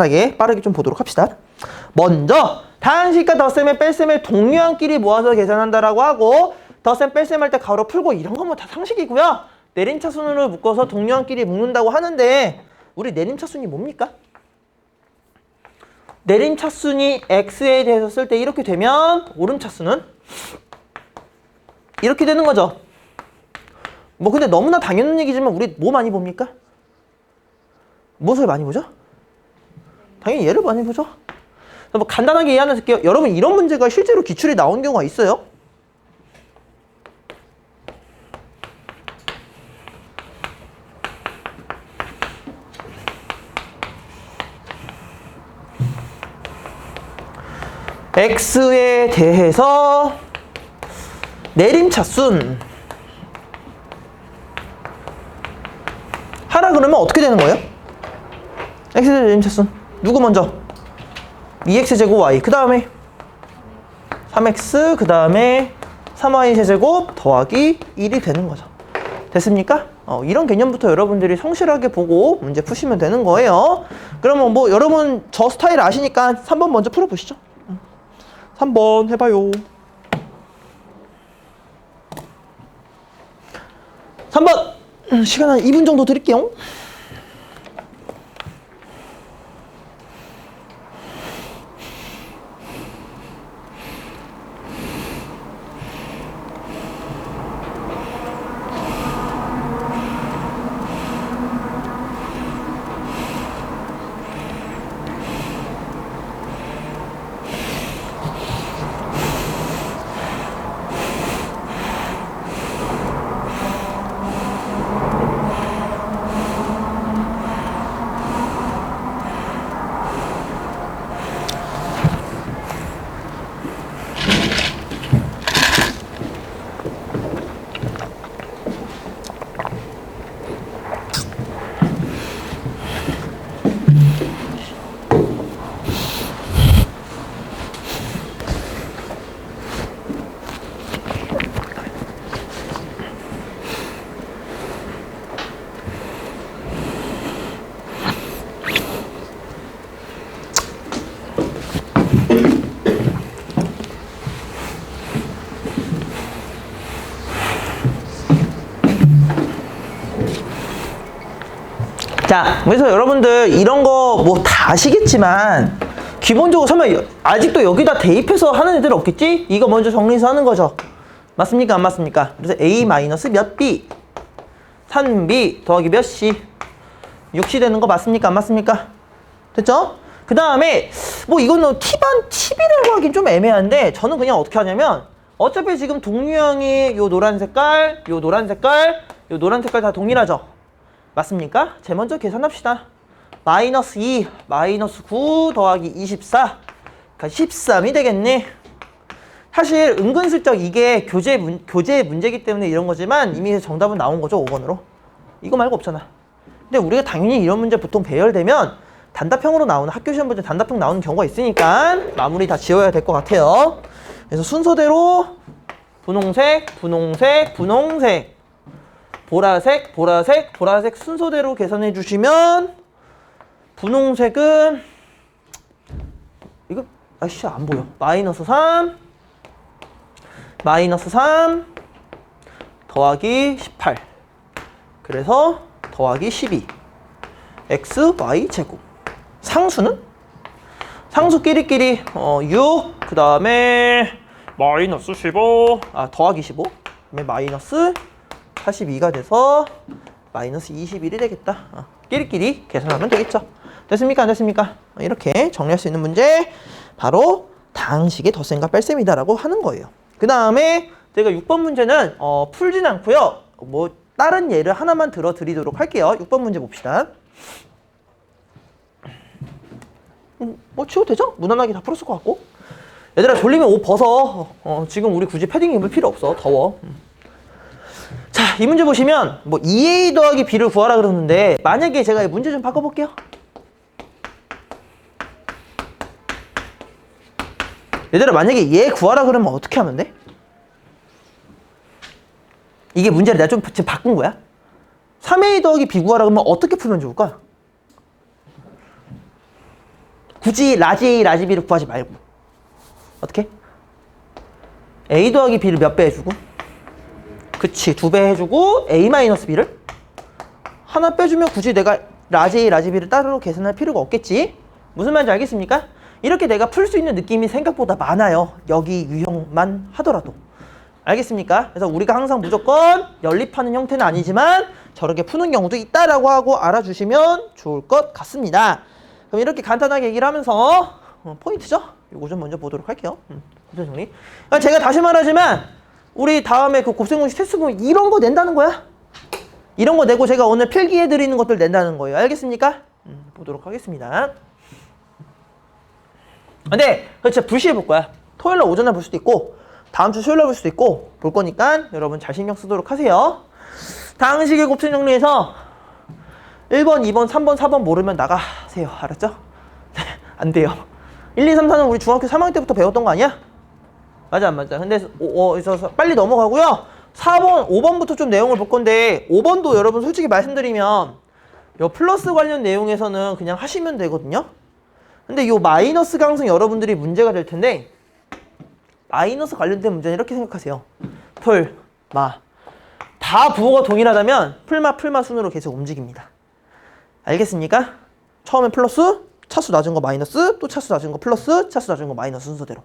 간단하게 빠르게 좀 보도록 합시다. 먼저 다항식과 덧셈의 뺄셈의 동류항끼리 모아서 계산한다라고 하고 덧셈 뺄셈 할 때 가로 풀고 이런 건 뭐 다 상식이고요. 내림차 순으로 묶어서 동류항끼리 묶는다고 하는데 우리 내림차 순이 뭡니까? 내림차 순이 x에 대해서 쓸 때 이렇게 되면 오름차 순은 이렇게 되는 거죠. 뭐 근데 너무나 당연한 얘기지만 우리 뭐 많이 봅니까? 무엇을 많이 보죠? 당연히 얘를 많이 보죠. 뭐 간단하게 이해하면서 할게요. 여러분 이런 문제가 실제로 기출에 나온 경우가 있어요. x에 대해서 내림차순 하라 그러면 어떻게 되는 거예요? 대해서 내림차순 누구 먼저? 2x 제곱 y. 그 다음에 3x 그 다음에 3y 세제곱 더하기 1이 되는 거죠. 됐습니까? 어, 이런 개념부터 여러분들이 성실하게 보고 문제 푸시면 되는 거예요. 그러면 뭐 여러분 저 스타일 아시니까 3번 먼저 풀어보시죠. 3번 해봐요. 3번! 음, 시간 한 2분 정도 드릴게요 자, 그래서 여러분들 이런 거 뭐 다 아시겠지만 기본적으로 설마 여- 아직도 여기다 대입해서 하는 애들 없겠지? 이거 먼저 정리해서 하는 거죠. 맞습니까? 안 맞습니까? 그래서 a 마이너스 몇 b 3b 더하기 몇 c 6c 되는 거 맞습니까? 안 맞습니까? 됐죠? 그 다음에 뭐 이거는 T반 TB라고 하긴 좀 애매한데 저는 그냥 어떻게 하냐면 어차피 지금 동류형이 요 노란 색깔, 요 노란 색깔, 요 노란 색깔 다 동일하죠? 맞습니까? 제 먼저 계산합시다. 마이너스 2, 마이너스 9 더하기 24. 그러니까 13이 되겠네. 사실 은근슬쩍 이게 교재 문, 교재 문제이기 때문에 이런 거지만 이미 정답은 나온 거죠, 5번으로. 이거 말고 없잖아. 근데 우리가 당연히 이런 문제 보통 배열되면 단답형으로 나오는 학교 시험 문제 단답형 나오는 경우가 있으니까 마무리 다 지어야 될 것 같아요. 그래서 순서대로 분홍색, 분홍색, 분홍색, 보라색, 보라색, 보라색 순서대로 계산해 주시면 분홍색은 이거 아씨 안 보여. 마이너스 3 마이너스 3 더하기 18 그래서 더하기 12 x, y 제곱. 상수는? 상수끼리끼리 어, 6, 그 다음에 마이너스 15, 아 더하기 15, 그 다음에 마이너스 42가 돼서 마이너스 21이 되겠다. 어, 끼리끼리 계산하면 되겠죠. 됐습니까? 안 됐습니까? 어, 이렇게 정리할 수 있는 문제 바로 당식의 덧셈과 뺄셈이다라고 하는 거예요. 그 다음에 제가 6번 문제는 어, 풀진 않고요. 뭐 다른 예를 하나만 들어드리도록 할게요. 6번 문제 봅시다. 음, 뭐 치워도 되죠? 무난하게 다 풀었을 것 같고. 얘들아 졸리면 옷 벗어. 어, 지금 우리 굳이 패딩 입을 필요 없어. 더워. 음. 자, 이 문제 보시면 뭐 2a 더하기 b를 구하라 그러는데 만약에 제가 이 문제 좀 바꿔볼게요. 얘들아 만약에 얘 구하라 그러면 어떻게 하면 돼? 이게 문제를 내가 좀 지금 바꾼 거야. 3a 더하기 b 구하라 그러면 어떻게 풀면 좋을까? 굳이 라지 A, 라지 B를 구하지 말고 어떻게? A 더하기 B를 몇 배 해주고? 그치 두 배 해주고 A 마이너스 B를 하나 빼주면 굳이 내가 라지 A, 라지 B를 따로 계산할 필요가 없겠지? 무슨 말인지 알겠습니까? 이렇게 내가 풀 수 있는 느낌이 생각보다 많아요. 여기 유형만 하더라도. 알겠습니까? 그래서 우리가 항상 무조건 연립하는 형태는 아니지만 저렇게 푸는 경우도 있다라고 하고 알아주시면 좋을 것 같습니다. 그럼 이렇게 간단하게 얘기를 하면서 어, 포인트죠? 요거 좀 먼저 보도록 할게요. 음, 정리. 그러니까 제가 다시 말하지만 우리 다음에 그 곱셈공식 테스트 보면 이런 거 낸다는 거야. 이런 거 내고 제가 오늘 필기해 드리는 것들 낸다는 거예요. 알겠습니까? 음, 보도록 하겠습니다. 근데 그거 진짜 불시해 볼 거야. 토요일 날 오전에 볼 수도 있고 다음 주 수요일 날 볼 수도 있고 볼 거니까 여러분 잘 신경 쓰도록 하세요. 다항식의 곱셈 정리해서 1번, 2번, 3번, 4번 모르면 나가세요. 알았죠? 안 돼요. 1, 2, 3, 4는 우리 중학교 3학년 때부터 배웠던 거 아니야? 맞아, 안 맞아. 근데 오, 어, 그래서 빨리 넘어가고요. 4번, 5번부터 좀 내용을 볼 건데 5번도 여러분 솔직히 말씀드리면 요 플러스 관련 내용에서는 그냥 하시면 되거든요. 근데 요 마이너스 강성 여러분들이 문제가 될 텐데 마이너스 관련된 문제는 이렇게 생각하세요. 풀, 마. 다 부호가 동일하다면 풀마, 풀마 순으로 계속 움직입니다. 알겠습니까? 처음엔 플러스, 차수 낮은 거 마이너스, 또 차수 낮은 거 플러스, 차수 낮은 거 마이너스 순서대로.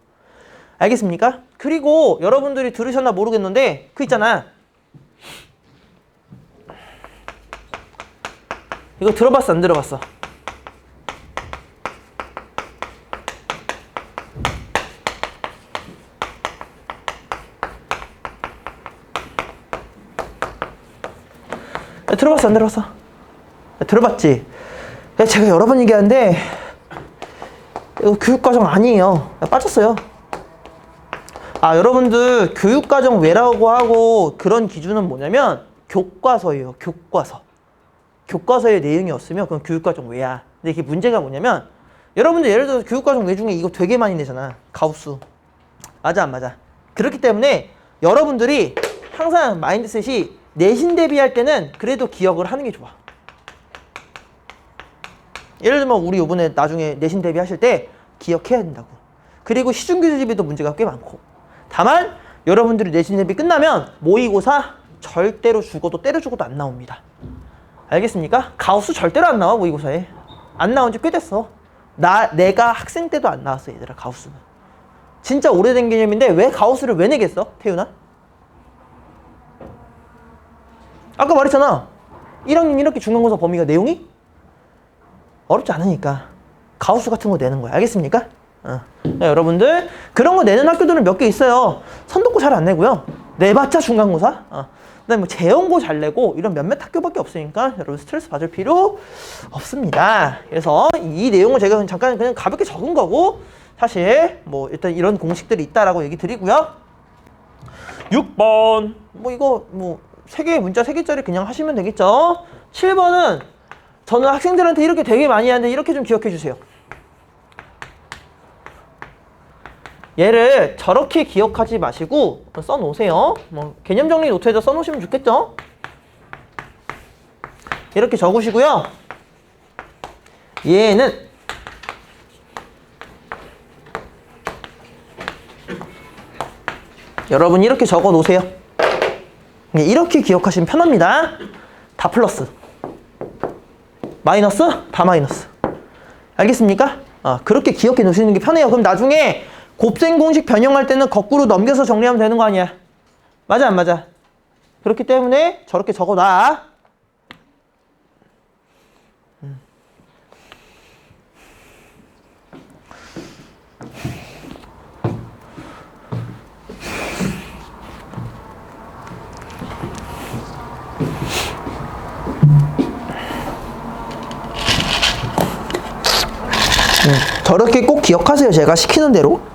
알겠습니까? 그리고 여러분들이 들으셨나 모르겠는데 그 있잖아. 이거 들어봤어 안 들어봤어? 야, 들어봤어 안 들어봤어? 야, 들어봤지? 야, 제가 여러 번 얘기하는데 이거 교육과정 아니에요 야, 빠졌어요 아 여러분들 교육과정 왜라고 하고 그런 기준은 뭐냐면 교과서예요 교과서. 교과서의 내용이 없으면 그건 교육과정 왜야. 근데 이게 문제가 뭐냐면 여러분들 예를 들어서 교육과정 외 중에 이거 되게 많이 내잖아. 가우스 맞아 안 맞아? 그렇기 때문에 여러분들이 항상 마인드셋이 내신 대비할 때는 그래도 기억을 하는 게 좋아. 예를 들면 우리 요번에 나중에 내신 대비하실 때 기억해야 된다고. 그리고 시중교재집에도 문제가 꽤 많고 다만 여러분들이 내신 대비 끝나면 모의고사 절대로 죽어도 때려 죽어도 안 나옵니다 알겠습니까? 가우스 절대로 안 나와 모의고사에 안 나온 지 꽤 됐어 나 내가 학생 때도 안 나왔어 얘들아 가우스는 진짜 오래된 개념인데 왜 가우스를 왜 내겠어 태윤아? 아까 말했잖아 1학년 이렇게 중간고사 범위가 내용이 어렵지 않으니까 가우스 같은 거 내는 거야 알겠습니까? 어. 자, 여러분들 그런 거 내는 학교들은 몇 개 있어요. 선도고 잘 안 내고요. 내봤자 중간고사? 어. 그다음에 뭐 재연고 잘 내고 이런 몇몇 학교밖에 없으니까 여러분 스트레스 받을 필요 없습니다. 그래서 이 내용을 제가 잠깐 그냥 가볍게 적은 거고 사실 뭐 일단 이런 공식들이 있다라고 얘기 드리고요. 6번. 뭐 이거 뭐 세 개의 문자 세 개짜리 그냥 하시면 되겠죠? 7번은 저는 학생들한테 이렇게 되게 많이 하는데 이렇게 좀 기억해 주세요 얘를 저렇게 기억하지 마시고 써놓으세요. 뭐 개념 정리 노트에다 써놓으시면 좋겠죠? 이렇게 적으시고요. 얘는 여러분 이렇게 적어 놓으세요. 예, 이렇게 기억하시면 편합니다. 다 플러스. 마이너스 다 마이너스. 알겠습니까? 아, 그렇게 기억해 놓으시는 게 편해요. 그럼 나중에 곱셈 공식 변형할 때는 거꾸로 넘겨서 정리하면 되는 거 아니야 맞아 안 맞아 그렇기 때문에 저렇게 적어놔 음. 저렇게 꼭 기억하세요. 제가 시키는 대로.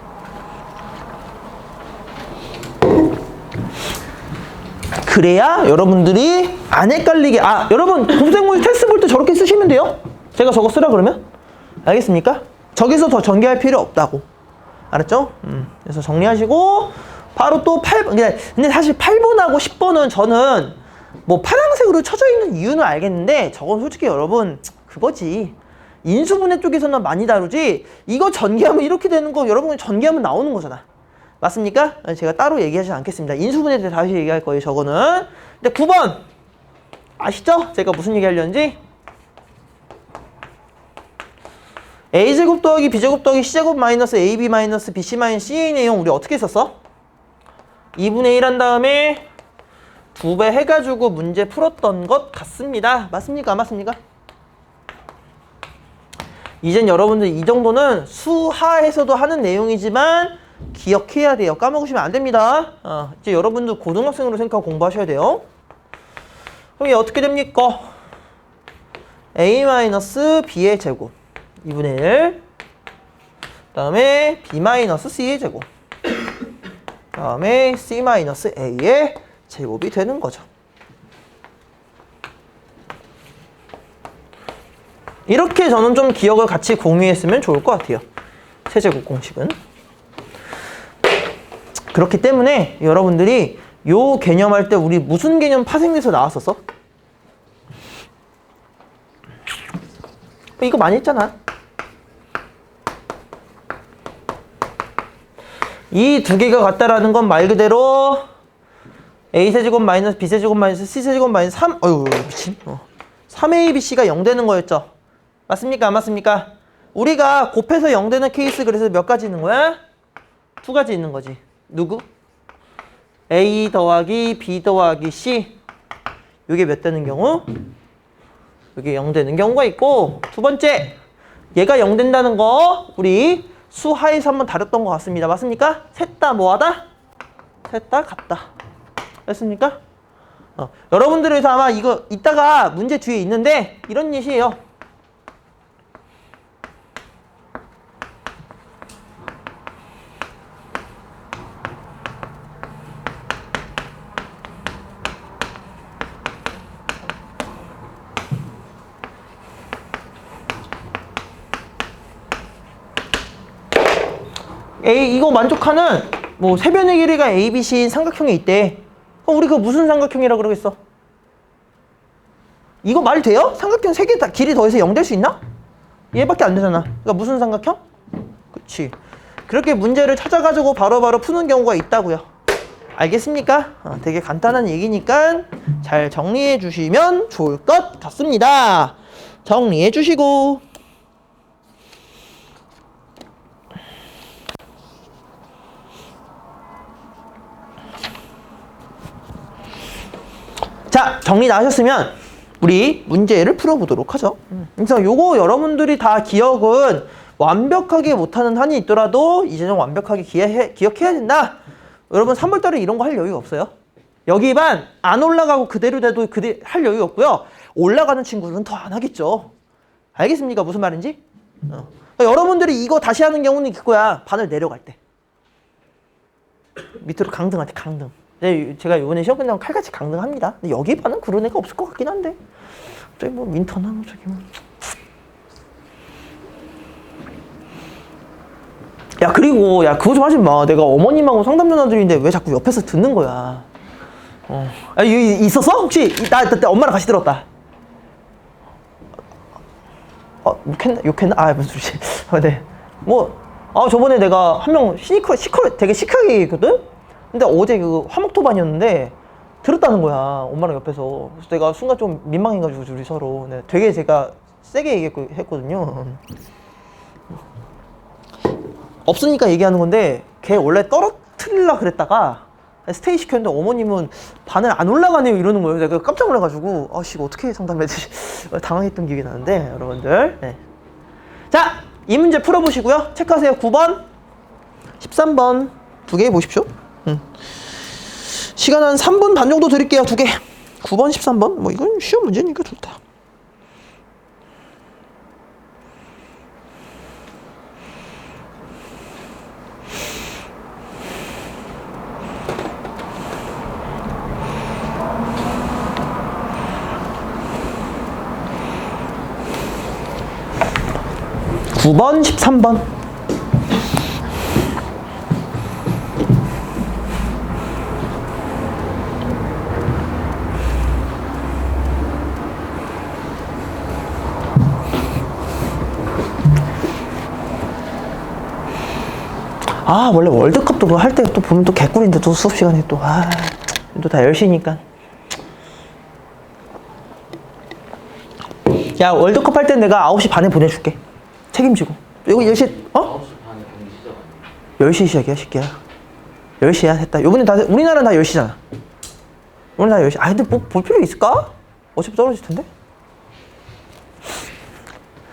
그래야 여러분들이 안 헷갈리게 아 여러분 곱셈공식 테스트 볼 때 저렇게 쓰시면 돼요. 제가 저거 쓰라 그러면 알겠습니까? 저기서 더 전개할 필요 없다고 알았죠? 음, 그래서 정리하시고 바로 또 8번 근데, 근데 사실 8번하고 10번은 저는 뭐 파란색으로 쳐져 있는 이유는 알겠는데 저건 솔직히 여러분 그거지 인수분해 쪽에서는 많이 다루지 이거 전개하면 이렇게 되는 거 여러분 전개하면 나오는 거잖아 맞습니까? 제가 따로 얘기하지 않겠습니다 인수분해 때 다시 얘기할 거예요 저거는 근데 9번 아시죠? 제가 무슨 얘기 하려는지 a제곱 더하기 b제곱 더하기 c제곱 마이너스 ab 마이너스 bc 마이너스 c의 내용 우리 어떻게 썼어? 2분의 1 한 다음에 두 배 해가지고 문제 풀었던 것 같습니다. 맞습니까? 안 맞습니까? 이젠 여러분들 이 정도는 수하에서도 하는 내용이지만 기억해야 돼요. 까먹으시면 안 됩니다. 어, 이제 여러분들 고등학생으로 생각하고 공부하셔야 돼요. 그럼 이게 어떻게 됩니까? a-b의 제곱 2분의 1 그다음에 b-c의 제곱 그다음에 c-a의 제곱이 되는 거죠. 이렇게 저는 좀 기억을 같이 공유했으면 좋을 것 같아요. 세제곱 공식은. 그렇기 때문에 여러분들이 요 개념 할 때 우리 무슨 개념 파생돼서 나왔었어? 이거 많이 했잖아. 이 두 개가 같다라는 건 말 그대로 a세제곱 마이너스 b세제곱 마이너스 c세제곱 마이너스 3 어휴 미친 어. 3abc가 0 되는 거였죠 맞습니까 안 맞습니까 우리가 곱해서 0 되는 케이스 그래서 몇 가지 있는 거야? 두 가지 있는 거지 누구? a 더하기 b 더하기 c 이게 몇 되는 경우? 이게 0 되는 경우가 있고 두 번째 얘가 0 된다는 거 우리 수하에서 한번 다뤘던 것 같습니다 맞습니까? 셋 다 뭐하다? 셋 다 같다 됐습니까? 어, 여러분들에서 아마 이거 이따가 문제 뒤에 있는데 이런 예시예요. A 이거 만족하는 뭐 세변의 길이가 ABC인 삼각형이 있대. 어, 우리 그 무슨 삼각형이라고 그러겠어? 이거 말 돼요? 삼각형 세 개 다 길이 더해서 0 될 수 있나? 얘밖에 안 되잖아. 그러니까 무슨 삼각형? 그치. 그렇게 문제를 찾아가지고 바로 바로 푸는 경우가 있다고요. 알겠습니까? 어, 되게 간단한 얘기니까 잘 정리해 주시면 좋을 것 같습니다. 정리해 주시고. 자, 정리 나셨으면 우리 문제를 풀어보도록 하죠. 그래서 요거 여러분들이 다 기억은 완벽하게 못하는 한이 있더라도 이제는 완벽하게 기해, 기억해야 된다. 여러분 3월달에 이런 거 할 여유가 없어요. 여기 반안 올라가고 그대로 돼도 그대 할 여유 없고요. 올라가는 친구들은 더 안 하겠죠. 알겠습니까? 무슨 말인지? 어. 그러니까 여러분들이 이거 다시 하는 경우는 그거야. 반을 내려갈 때. 밑으로 강등할 때 강등. 네, 제가 이번에 시험 끝나고 칼같이 강등합니다. 근데 여기 반은 그런 애가 없을 것 같긴 한데. 저기 뭐 민터나 뭐 저기 뭐. 야 그리고 야 그거 좀 하지 마. 내가 어머님하고 상담 전화 드리는데 왜 자꾸 옆에서 듣는 거야. 어. 아, 이, 있었어? 혹시 나, 나, 나 엄마랑 같이 들었다. 어, 욕했나? 욕했나? 아, 무슨 소리지. 아, 네. 뭐, 아, 저번에 내가 한 명 시커, 시커, 되게 시크하게 얘기했거든? 근데 어제 그 화목토반이었는데 들었다는 거야. 엄마랑 옆에서. 그래서 내가 순간 좀 민망해가지고 둘이 서로. 네, 되게 제가 세게 얘기했거든요. 없으니까 얘기하는 건데 걔 원래 떨어뜨리려 그랬다가 스테이 시켰는데 어머님은 반을 안 올라가네요 이러는 거예요. 내가 깜짝 놀라가지고 아씨 어떻게 상담해야 되지 당황했던 기억이 나는데 여러분들. 네. 자, 이 문제 풀어보시고요. 체크하세요. 9번, 13번 두 개 보십시오. 음. 시간 한 3분 반 정도 드릴게요. 두 개. 9번, 13번. 뭐 이건 쉬운 문제니까 좋다. 구 번, 십삼 번. 아 원래 월드컵도 뭐할때 또 보면 또 개꿀인데 또 수업 시간에 또아또다 10시니까. 야 월드컵 할땐 내가 9시 반에 보내줄게. 책임지고. 이거 10시 어? 10시 시작이야 새끼야. 10시야 했다. 요번엔 다 우리나라는 다 10시잖아. 우리나라 10시. 아 근데 뭐 볼 필요 있을까? 어차피 떨어질 텐데?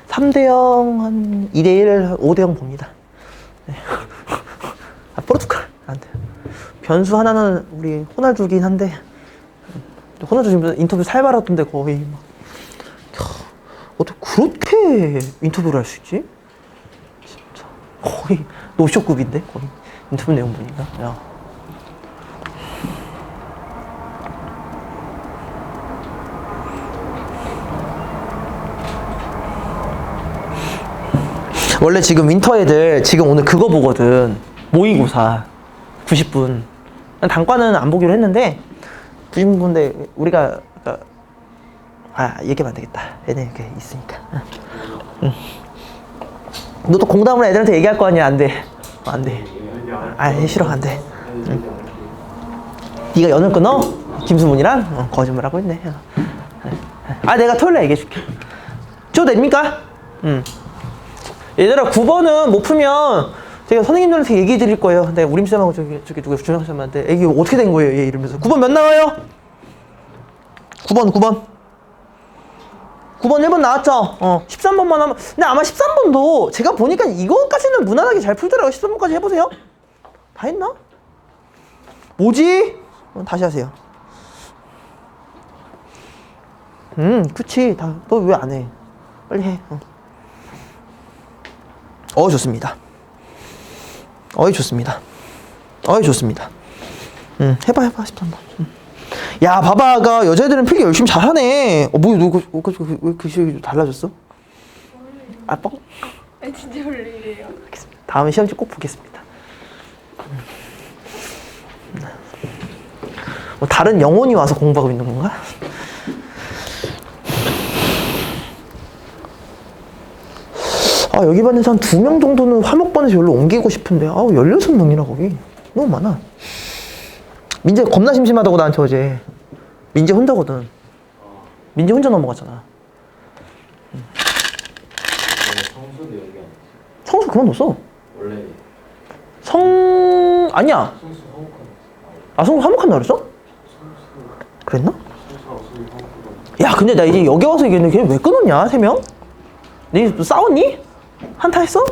3대0 한 2대1 5대0 봅니다. 네. 아 포르투갈. 안 돼 변수 하나는 우리 호날두긴 한데 호날두 지금 인터뷰 살벌하던데 거의 막. 야, 어떻게 그렇게 인터뷰를 할 수 있지? 진짜. 거의 노쇼급인데 거의. 인터뷰 내용 보니까. 야. 원래 지금 윈터 애들 지금 오늘 그거 보거든 모의고사 90분. 단과는 안 보기로 했는데 90분인데 우리가 그러니까 아 얘기하면 안 되겠다. 얘네 이렇게 있으니까. 응. 너또 공담을 애들한테 얘기할 거 아니야? 안 돼. 안 돼. 아 싫어. 안 돼. 응. 네가 연을 끊어? 김수문이랑? 어, 거짓말하고 있네. 아 내가 토요일에 얘기해줄게. 줘도 됩니까? 응. 얘들아 9번은 못 풀면 제가 선생님들한테 얘기해 드릴 거예요. 근데 우림쌤하고 저기 저기 누가 쌤한테 애기 어떻게 된 거예요? 얘 이러면서 9번 몇 나와요? 9번 9번 9번 1번 나왔죠? 어 13번만 하면 근데 아마 13번도 제가 보니까 이거까지는 무난하게 잘 풀더라고요. 13번까지 해보세요. 다 했나? 뭐지? 어, 다시 하세요. 음, 그치. 다, 너 왜 안 해? 빨리 해. 어. 어 좋습니다. 어이 좋습니다. 어이 좋습니다. 음 해봐 해봐 13번. 음. 야 바바가 여자애들은 필기 열심히 잘하네. 어 뭐야 너왜그 글씨 달라졌어? 아 뻥? 아니 진짜 별일이에요. 알겠습니다. 다음에 시험지 꼭 보겠습니다. 음. 뭐 다른 영혼이 와서 공부하고 있는 건가? 아 여기 반에서 한 두 명 정도는 화목반에서 여기로 옮기고 싶은데 아우 16명이나 거기 너무 많아 민재 겁나 심심하다고 나한테 어제 민재 혼자거든 민재 혼자 넘어갔잖아 성수도 여기 안 성수 그만뒀어 원래 성 아니야 성수 화목한 아 성수 화목한다 그랬어? 그랬나? 화목한 야 근데 나 이제 여기 와서 얘기했는데 걔왜 끊었냐 세 명? 니 싸웠니? 한타 했어?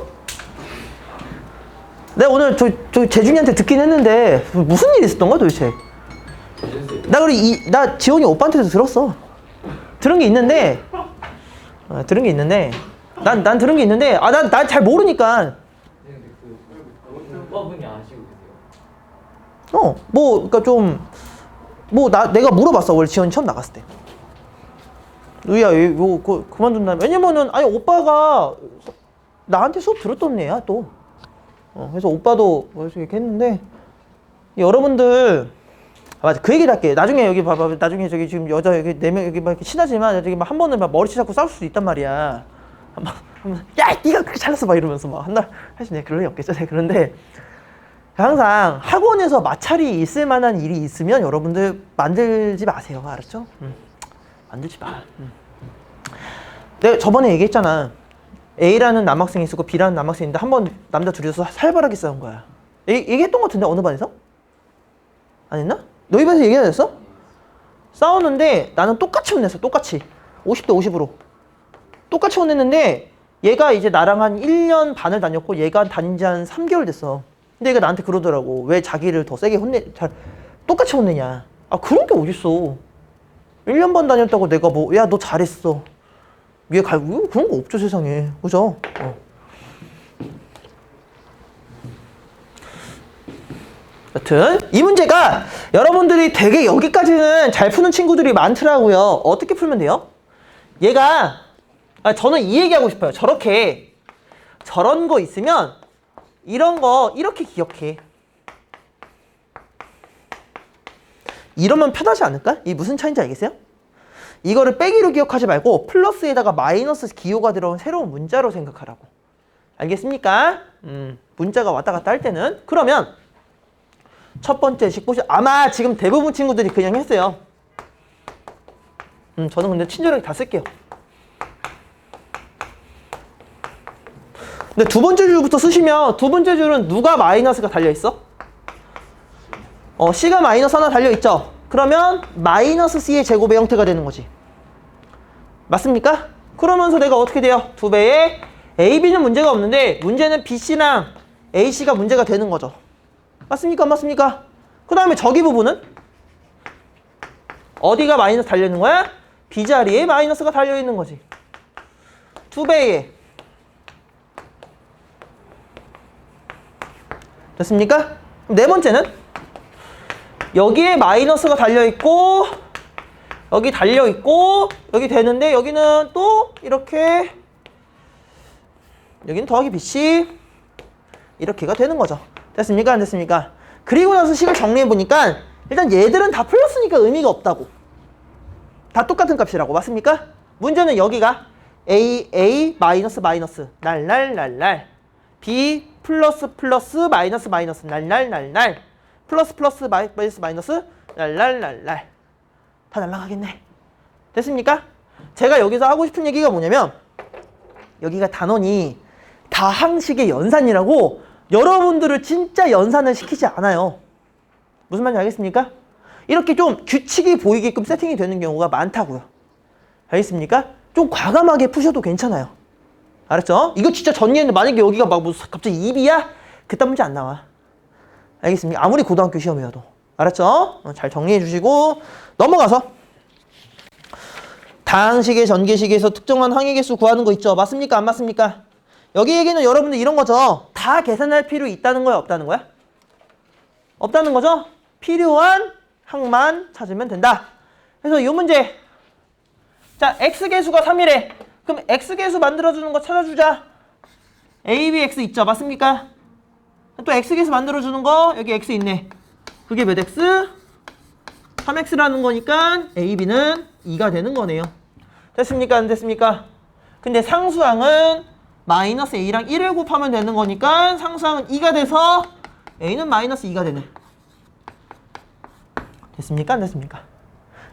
내가 오늘 저, 저 재준이한테 듣긴 했는데 무슨 일 있었던 거야 도대체 나 그래 이, 나 지원이 오빠한테도 들었어 들은 게 있는데 어, 들은 게 있는데 난, 난 들은 게 있는데 아난난 잘 모르니까? 어 뭐 그니까 좀 뭐 나 내가 물어봤어 원래 지원이 처음 나갔을 때 누이야 이거 그, 그만둔다 왜냐면은 아니 오빠가 나한테 수업 들었던 애야 또. 어, 그래서 오빠도 그래서 이렇게 했는데 여러분들 아 맞아. 그 얘기를 할게. 나중에 여기 봐봐. 나중에 저기 지금 여자 여기 네 명 여기 막 이렇게 친하지만 저기 막 한 번은 막 머리 치 잡고 싸울 수도 있단 말이야. 막 하면서, 야 네가 그렇게 잘났어. 막 이러면서 막 한날 사실 내가 그럴 리 없겠죠? 그런데 항상 학원에서 마찰이 있을 만한 일이 있으면 여러분들 만들지 마세요. 알았죠? 음. 만들지 마. 음. 내가 저번에 얘기했잖아 A라는 남학생이 있었고 B라는 남학생이 있는데 한 번 남자 둘이서 살벌하게 싸운 거야. 얘, 얘기했던 것 같은데 어느 반에서? 안 했나? 너희 반에서 얘기 안 했어? 싸웠는데 나는 똑같이 혼냈어 똑같이. 50대 50으로. 똑같이 혼냈는데 얘가 이제 나랑 한 1년 반을 다녔고 얘가 다닌 지 한 3개월 됐어. 근데 얘가 나한테 그러더라고. 왜 자기를 더 세게 혼내 잘 똑같이 혼내냐? 아 그런 게 어딨어. 1년 반 다녔다고 내가 뭐 야 너 잘했어 위에 갈 뭐, 그런 거 없죠 세상에 그죠? 어. 여튼 이 문제가 여러분들이 되게 여기까지는 잘 푸는 친구들이 많더라고요 어떻게 풀면 돼요? 얘가 아, 저는 이 얘기하고 싶어요 저렇게 저런 거 있으면 이런 거 이렇게 기억해 이러면 편하지 않을까? 이 무슨 차이인지 알겠어요? 이거를 빼기로 기억하지 말고 플러스에다가 마이너스 기호가 들어온 새로운 문자로 생각하라고. 알겠습니까? 음, 문자가 왔다 갔다 할 때는 그러면 첫 번째 식 보시 아마 지금 대부분 친구들이 그냥 했어요. 음, 저는 근데 친절하게 다 쓸게요. 근데 두 번째 줄부터 쓰시면 두 번째 줄은 누가 마이너스가 달려 있어? 어, C가 마이너스 하나 달려 있죠. 그러면 마이너스 C의 제곱의 형태가 되는 거지. 맞습니까? 그러면서 내가 어떻게 돼요? 두 배의 A, B는 문제가 없는데 문제는 B, C랑 A, C가 문제가 되는 거죠. 맞습니까? 안 맞습니까? 그 다음에 저기 부분은 어디가 마이너스 달려 있는 거야? B 자리에 마이너스가 달려 있는 거지. 두 배의 됐습니까? 네 번째는 여기에 마이너스가 달려 있고 여기 달려 있고 여기 되는데 여기는 또 이렇게 여기는 더하기 BC 이렇게가 되는 거죠. 됐습니까? 안 됐습니까? 그리고 나서 식을 정리해 보니까 일단 얘들은 다 풀렸으니까 의미가 없다고. 다 똑같은 값이라고 맞습니까? 문제는 여기가 a a 마이너스 마이너스 날날 날날 b 플러스 플러스 마이너스 마이너스 날날 날날 플러스 플러스 마이- 마이너스 마이너스 날날날날 다 날라가겠네. 됐습니까? 제가 여기서 하고 싶은 얘기가 뭐냐면 여기가 단원이 다항식의 연산이라고 여러분들을 진짜 연산을 시키지 않아요. 무슨 말인지 알겠습니까? 이렇게 좀 규칙이 보이게끔 세팅이 되는 경우가 많다고요. 알겠습니까? 좀 과감하게 푸셔도 괜찮아요. 알았죠? 이거 진짜 전이했는데 만약에 여기가 막 갑자기 2비야? 그딴 문제 안 나와. 알겠습니까? 아무리 고등학교 시험이어도. 알았죠? 어, 잘 정리해 주시고 넘어가서 다항식의 전개식에서 특정한 항의 개수 구하는 거 있죠? 맞습니까? 안 맞습니까? 여기 얘기는 여러분들 이런 거죠. 다 계산할 필요 있다는 거야, 없다는 거야? 없다는 거죠? 필요한 항만 찾으면 된다. 그래서 이 문제. 자, x 개수가 3이래. 그럼 x 개수 만들어주는 거 찾아주자. a, b, x 있죠? 맞습니까? 또 x 개수 만들어주는 거 여기 x 있네. 그게 몇 x? 3x라는 거니까 a, b는 2가 되는 거네요. 됐습니까? 안 됐습니까? 근데 상수항은 마이너스 a랑 1을 곱하면 되는 거니까 상수항은 2가 돼서 a는 마이너스 2가 되네. 됐습니까? 안 됐습니까?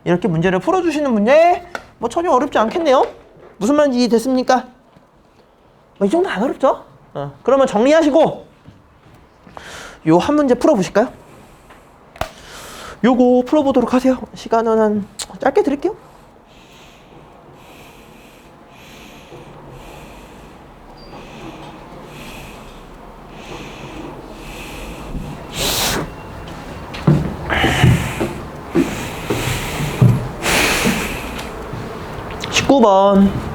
이렇게 문제를 풀어주시는 문제 뭐 전혀 어렵지 않겠네요. 무슨 말인지 이해됐습니까? 뭐 이 정도 안 어렵죠? 어, 그러면 정리하시고 요 한 문제 풀어보실까요? 요거 풀어보도록 하세요. 시간은 한 짧게 드릴게요. 십구 번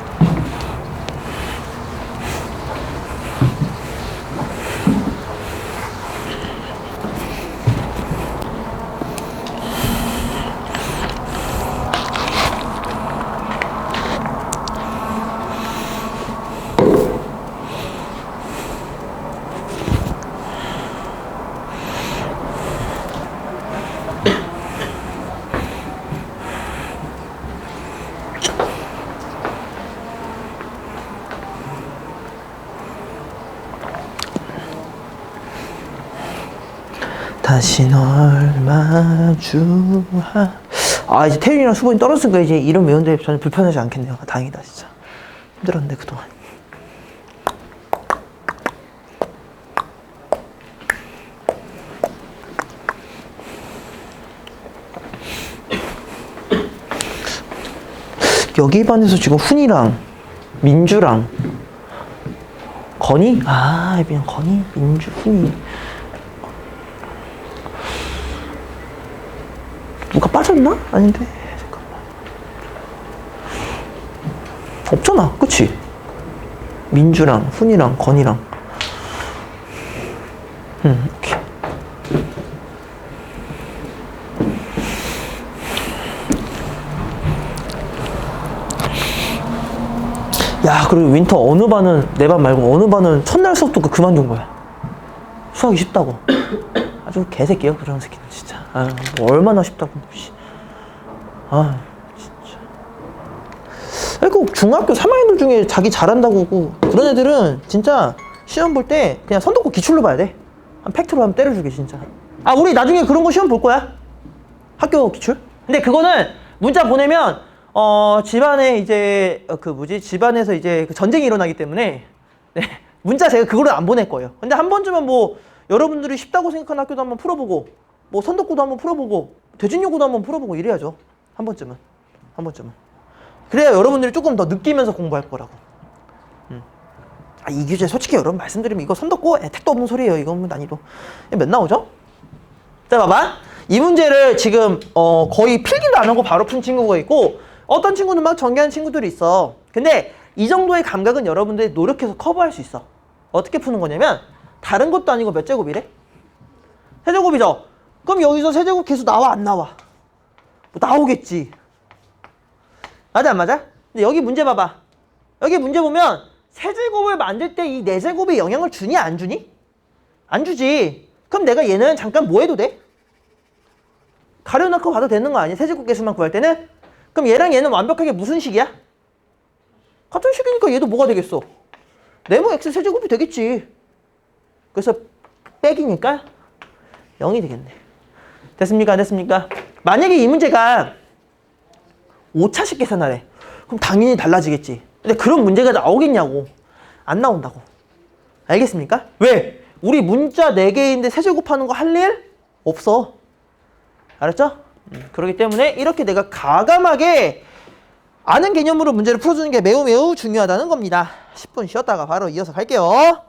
다시 널 마주하 아 이제 태윤이랑 수본이 떨어졌으니까 이제 이름 외우는데 저는 불편하지 않겠네요 다행이다 진짜 힘들었는데 그동안 여기 반에서 지금 훈이랑 민주랑 건이? 아, 그냥 건이, 민주, 훈이. 빠졌나? 아닌데. 잠깐만. 없잖아. 그치? 민주랑, 훈이랑, 건이랑. 음, 오케이. 야, 그리고 윈터 어느 반은, 내 반 말고 어느 반은 첫날 수업도 그만둔 거야. 수학이 쉽다고. 아주 개새끼야, 그런 새끼는 진짜. 아, 뭐 얼마나 쉽다고. 씨. 아, 진짜. 아니, 그 중학교 3학년들 중에 자기 잘한다고 하고 그런 애들은 진짜 시험 볼 때 그냥 손 놓고 기출로 봐야 돼. 한 팩트로 하면 때려주게 진짜. 아 우리 나중에 그런 거 시험 볼 거야. 학교 기출. 근데 그거는 문자 보내면 어 집안에 이제 어, 그 뭐지 집안에서 이제 그 전쟁이 일어나기 때문에 네 문자 제가 그거를 안 보낼 거예요. 근데 한 번쯤은 뭐 여러분들이 쉽다고 생각하는 학교도 한번 풀어보고 뭐 선덕고도 한번 풀어보고 대진여고도 한번 풀어보고 이래야죠. 한 번쯤은 한 번쯤은. 그래야 여러분들이 조금 더 느끼면서 공부할 거라고. 아, 이 규제 솔직히 여러분 말씀드리면 이거 선덕고 에, 택도 없는 소리예요. 이거 뭐 난이도. 몇 나오죠? 자, 봐봐. 이 문제를 지금 어, 거의 필기도 안 하고 바로 푼 친구가 있고 어떤 친구는 막 전개한 친구들이 있어. 근데 이 정도의 감각은 여러분들이 노력해서 커버할 수 있어. 어떻게 푸는 거냐면 다른 것도 아니고 몇 제곱이래? 세제곱이죠? 그럼 여기서 세제곱 계수 나와 안 나와? 뭐 나오겠지. 맞아 안 맞아? 근데 여기 문제 봐봐. 여기 문제 보면 세제곱을 만들 때 이 네제곱이 영향을 주니 안 주니? 안 주지. 그럼 내가 얘는 잠깐 뭐 해도 돼? 가려놓고 봐도 되는 거 아니야? 세제곱 개수만 구할 때는? 그럼 얘랑 얘는 완벽하게 무슨 식이야? 같은 식이니까 얘도 뭐가 되겠어? 네모 x 세제곱이 되겠지. 그래서 빼기니까 0이 되겠네. 됐습니까? 안 됐습니까? 만약에 이 문제가 5차식 계산하래. 그럼 당연히 달라지겠지. 근데 그런 문제가 나오겠냐고. 안 나온다고. 알겠습니까? 왜? 우리 문자 4개인데 세제 곱하는 거 할 일 없어. 알았죠? 음, 그렇기 때문에 이렇게 내가 가감하게 아는 개념으로 문제를 풀어주는 게 매우 매우 중요하다는 겁니다. 10분 쉬었다가 바로 이어서 갈게요.